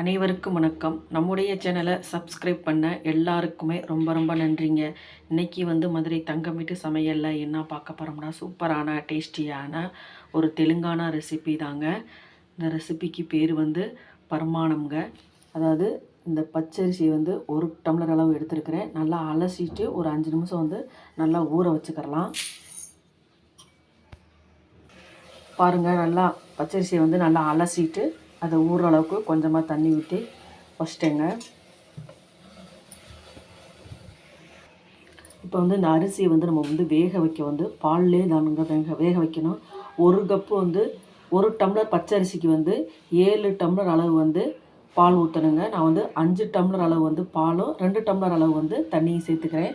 அனைவருக்கும் வணக்கம். நம்முடைய சேனலை சப்ஸ்கிரைப் பண்ண எல்லாருக்குமே ரொம்ப ரொம்ப நன்றிங்க. இன்னைக்கு வந்து மதுரை தங்கம் வீட்டு சமையலில் என்ன பார்க்க போகிறோம்னா சூப்பரான டேஸ்டியான ஒரு தெலுங்கானா ரெசிபி தாங்க. இந்த ரெசிபிக்கு பேர் வந்து பரமானம்ங்க. அதாவது இந்த பச்சரிசி வந்து ஒரு டம்ளர் அளவு எடுத்துருக்கிறேன். நல்லா அலசிட்டு ஒரு அஞ்சு நிமிஷம் வந்து நல்லா ஊற வச்சுக்கிறலாம். பாருங்கள் நல்லா பச்சரிசியை வந்து நல்லா அலசிட்டு அதை ஊறுற அளவுக்கு கொஞ்சமாக தண்ணி ஊற்றி வச்சிட்டேங்க இப்போ வந்து இந்த அரிசியை வந்து நம்ம வந்து வேக வைக்க வந்து பால்லே தானுங்க வேக வேக வைக்கணும். ஒரு கப்பு வந்து ஒரு டம்ளர் பச்சரிசிக்கு வந்து ஏழு டம்ளர் அளவு வந்து பால் ஊற்றணுங்க நான் வந்து அஞ்சு டம்ளர் அளவு வந்து பாலும் ரெண்டு டம்ளர் அளவு வந்து தண்ணியும் சேர்த்துக்கிறேன்.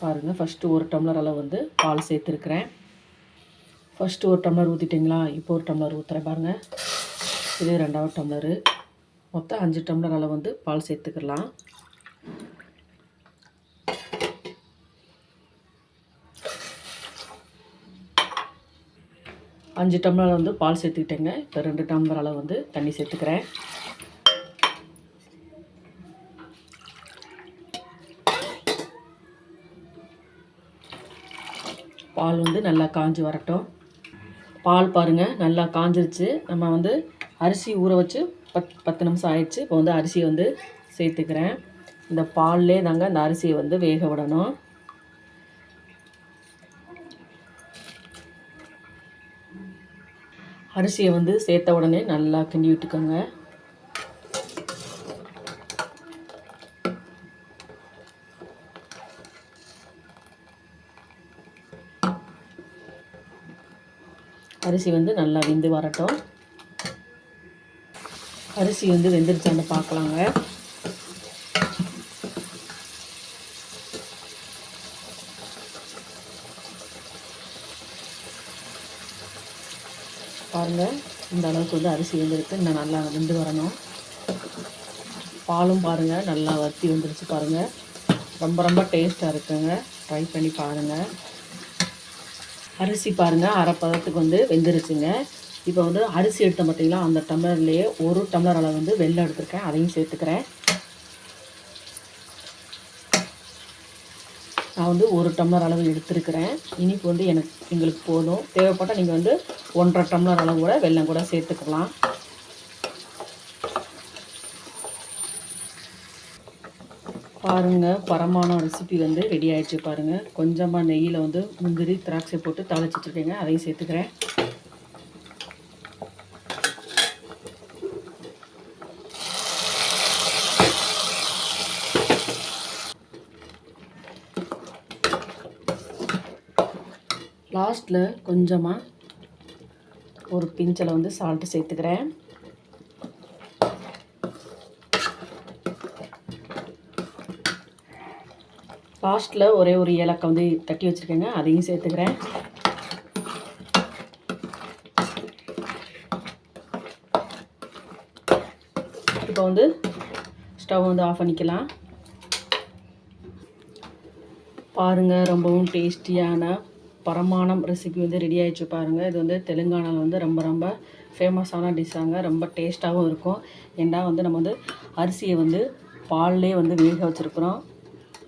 பாருங்கள் ஃபஸ்ட்டு ஒரு டம்ளர் அளவு வந்து பால் சேர்த்துருக்குறேன். ஃபஸ்ட்டு ஒரு டம்ளர் ஊற்றிட்டிங்களா இப்போ ஒரு டம்ளர் ஊற்றுறேன் பாருங்கள் இது ரெண்டாவது டம்ளரு மொத்தம் அஞ்சு டம்ளர் அளவு வந்து பால் சேர்த்துக்கலாம். அஞ்சு டம்ளர் வந்து பால் சேர்த்துக்கிட்டேங்க. இப்போ ரெண்டு டம்ளர் அளவு வந்து தண்ணி சேர்த்துக்கிறேன். பால் வந்து நல்லா காஞ்சி வரட்டும். பால் பாருங்கள் நல்லா காஞ்சிருச்சு. நம்ம வந்து அரிசி ஊற வச்சு பத் பத்து நிமிஷம் ஆயிடுச்சு. இப்போ வந்து அரிசியை வந்து சேர்த்துக்கிறேன். இந்த பால்லே தாங்க இந்த அரிசியை வந்து வேக விடணும். அரிசியை வந்து சேர்த்த உடனே நல்லா கிண்டி விட்டுக்கோங்க. அரிசி வந்து நல்லா வெந்து வரட்டும். அரிசி வந்து வெந்துருச்சான்னு பார்க்கலாங்க. பாருங்கள் இந்த அளவுக்கு வந்து அரிசி வெந்திருக்கு. இன்னும் நல்லா வெந்து வரணும். பாலும் பாருங்கள் நல்லா வத்தி வந்துருச்சு பாருங்கள் ரொம்ப ரொம்ப டேஸ்ட்டாக இருக்குங்க. ட்ரை பண்ணி பாருங்கள் அரிசி பாருங்கள் அரை பதத்துக்கு வந்து வெந்துருச்சுங்க. இப்போ வந்து அரிசி எடுத்தோம் பார்த்திங்களா அந்த டம்ளர்லேயே ஒரு டம்ளர் அளவு வந்து வெள்ளம் எடுத்துருக்கேன். அதையும் சேர்த்துக்கிறேன். நான் வந்து ஒரு டம்ளர் அளவு எடுத்துருக்கிறேன். இனிப்பு வந்து எனக்கு எங்களுக்கு போதும். தேவைப்பட்டால் நீங்கள் வந்து ஒன்றரை டம்ளர் அளவு கூட வெள்ளம் கூட சேர்த்துக்கலாம். பாருங்கள் பரமான ரெசிபி வந்து ரெடி ஆகிடுச்சு பாருங்கள் கொஞ்சமாக நெய்யில் வந்து முந்திரி திராட்சை போட்டு தாளிச்சு வச்சுருக்கேங்க அதையும் சேர்த்துக்கிறேன். லாஸ்ட்டில் கொஞ்சமாக ஒரு பிஞ்சில் வந்து சால்ட்டு சேர்த்துக்கிறேன். லாஸ்ட்டில் ஒரே ஒரு ஏலக்காய் வந்து தட்டி வச்சுருக்கேங்க அதையும் சேர்த்துக்கிறேன். இப்போ வந்து ஸ்டவ் வந்து ஆஃப் பண்ணிக்கலாம். பாருங்கள் ரொம்பவும் டேஸ்டியான பரமானம் ரெசிபி வந்து ரெடி ஆகிடுச்சு பாருங்கள் இது வந்து தெலுங்கானாவில் வந்து ரொம்ப ரொம்ப ஃபேமஸான டிஷ்ஷாங்க ரொம்ப டேஸ்ட்டாகவும் இருக்கும். ஏன்னா வந்து நம்ம வந்து அரிசியை வந்து பால்லே வந்து வேக வச்சுருக்குறோம்.